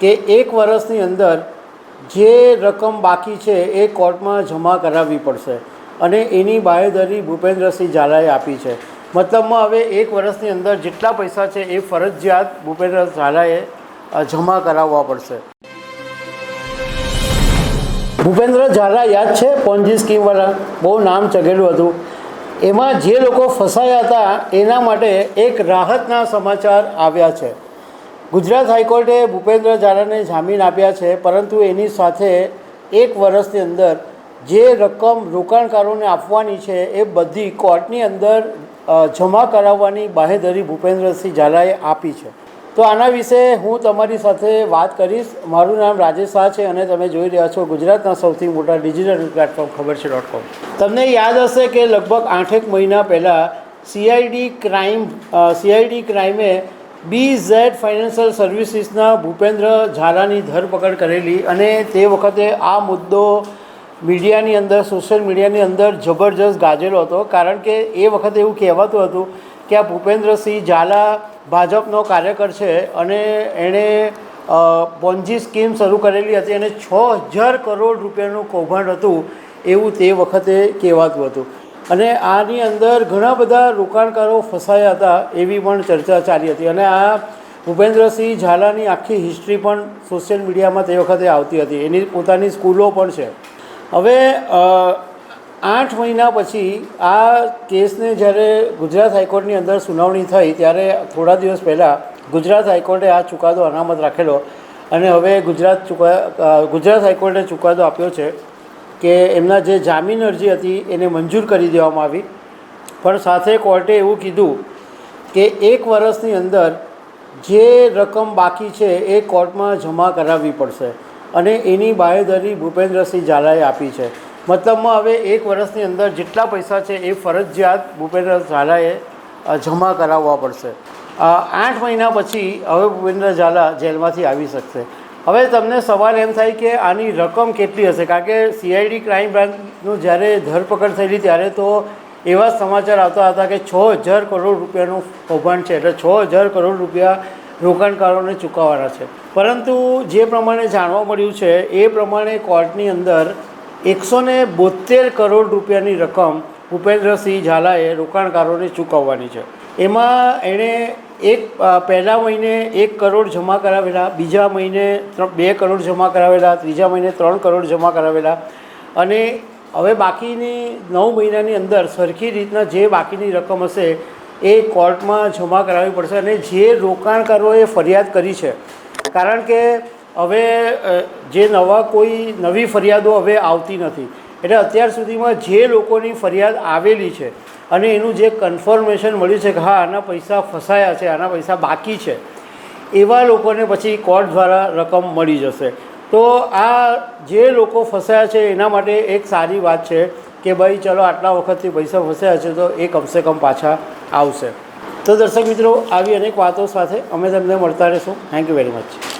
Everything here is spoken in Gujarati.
કે એક વર્ષની અંદર જે રકમ બાકી છે એ કોર્ટમાં જમા કરાવવી પડશે. અને એની બાહેધરી ભૂપેન્દ્રસિંહ ઝાલાએ આપી છે. મતલબમાં હવે એક વર્ષની અંદર જેટલા પૈસા છે એ ફરજિયાત ભૂપેન્દ્ર ઝાલાએ જમા કરાવવા પડશે. ભૂપેન્દ્ર ઝાલા યાદ છે? પોન્જી સ્કીમવાળા બહુ નામ ચગેલું હતું. એમાં જે લોકો ફસાયા હતા, એના માટે એક રાહતના સમાચાર આવ્યા છે. ગુજરાત હાઈકોર્ટે ભૂપેન્દ્ર ઝાલાને જામીન આપ્યા છે, પરંતુ એની સાથે એક વર્ષની અંદર જે રકમ રોકાણકારોને આપવાની છે એ બધી કોર્ટની અંદર જમા કરાવવાની બાહેધરી ભૂપેન્દ્રસિંહ ઝાલાએ આપી છે. તો આના વિશે હું તમારી સાથે વાત કરીશ. મારું નામ રાજેશ શાહ છે અને તમે જોઈ રહ્યા છો ગુજરાતના સૌથી મોટા ડિજિટલ પ્લેટફોર્મ ખબર છે ડોટ કોમ. તમને યાદ હશે કે લગભગ આઠેક મહિના પહેલાં સીઆઈડી ક્રાઇમ સીઆઈડી ક્રાઇમે બી ઝેડ ફાઇનાન્શિયલ સર્વિસીસના ભૂપેન્દ્ર ઝાલાની ધરપકડ કરેલી અને તે વખતે આ મુદ્દો મીડિયાની અંદર સોશિયલ મીડિયાની અંદર જબરજસ્ત ગાજેલો હતો. કારણ કે એ વખતે એવું કહેવાતું હતું કે આ ભૂપેન્દ્રસિંહ ઝાલા ભાજપનો કાર્યકર છે અને એણે પોન્જી સ્કીમ શરૂ કરેલી હતી અને છ હજાર કરોડ રૂપિયાનું કૌભાંડ હતું એવું તે વખતે કહેવાતું હતું. અને આની અંદર ઘણા બધા રોકાણકારો ફસાયા હતા એવી પણ ચર્ચા ચાલી હતી. અને આ ભૂપેન્દ્રસિંહ ઝાલાની આખી હિસ્ટ્રી પણ સોશિયલ મીડિયામાં તે વખતે આવતી હતી. એની પોતાની સ્કૂલો પણ છે. હવે આઠ મહિના પછી આ કેસને જ્યારે ગુજરાત હાઈકોર્ટની અંદર સુનાવણી થઈ, ત્યારે થોડા દિવસ પહેલાં ગુજરાત હાઈકોર્ટે આ ચુકાદો અનામત રાખેલો. અને હવે ગુજરાત ચુકા ગુજરાત હાઈકોર્ટે ચુકાદો આપ્યો છે. કે એમના જે જામીન અરજી હતી એને મંજૂર કરી દેવામાં આવી. પણ સાથે કોર્ટે એવું કીધું કે એક વર્ષની અંદર જે રકમ બાકી છે એ કોર્ટમાં જમા કરાવવી પડશે અને એની બાહેધરી ભૂપેન્દ્રસિંહ ઝાલાએ આપી છે. મતલબમાં હવે એક વર્ષની અંદર જેટલા પૈસા છે એ ફરજિયાત ભૂપેન્દ્ર ઝાલાએ જમા કરાવવા પડશે. આઠ મહિના પછી હવે ભૂપેન્દ્ર ઝાલા જેલમાંથી આવી શકશે. હવે તમને સવાલ એમ થાય કે આની રકમ કેટલી હશે? કારણ કે સીઆઈડી ક્રાઇમ બ્રાન્ચનું જ્યારે ધરપકડ થયેલી ત્યારે તો એવા સમાચાર આવતા હતા કે છ હજાર કરોડ રૂપિયાનું કૌભાંડ છે. એટલે છ હજાર કરોડ રૂપિયા રોકાણકારોને ચૂકવવાના છે. પરંતુ જે પ્રમાણે જાણવા મળ્યું છે, એ પ્રમાણે કોર્ટની અંદર એકસો ને બોતેર કરોડ રૂપિયાની રકમ ભૂપેન્દ્રસિંહ ઝાલાએ રોકાણકારોને ચૂકવવાની છે. એમાં એણે એક પહેલા મહિને એક કરોડ જમા કરાવેલા, બીજા મહિને બે કરોડ જમા કરાવેલા, ત્રીજા મહિને ત્રણ કરોડ જમા કરાવેલા. અને હવે બાકીની નવ મહિનાની અંદર સરખી રીતના જે બાકીની રકમ હશે એ કોર્ટમાં જમા કરાવવી પડશે અને જે રોકાણકારોએ ફરિયાદ કરી છે. કારણ કે હવે જે નવા કોઈ નવી ફરિયાદો હવે આવતી નથી. એટલે અત્યાર સુધીમાં જે લોકોની ફરિયાદ આવેલી છે અને એનું જે કન્ફર્મેશન મળ્યું છે કે હા, આના પૈસા ફસાયા છે, આના પૈસા બાકી છે, એવા લોકોને પછી કોર્ટ દ્વારા રકમ મળી જશે. તો આ જે લોકો ફસાયા છે, એના માટે એક સારી વાત છે કે ભાઈ, ચલો, આટલા વખતથી પૈસા ફસાયા છે, તો એ કમસે કમ પાછા આવશે. તો દર્શક મિત્રો, આવી અનેક વાતો સાથે અમે તમને મળતા રહીશું. Thank you very much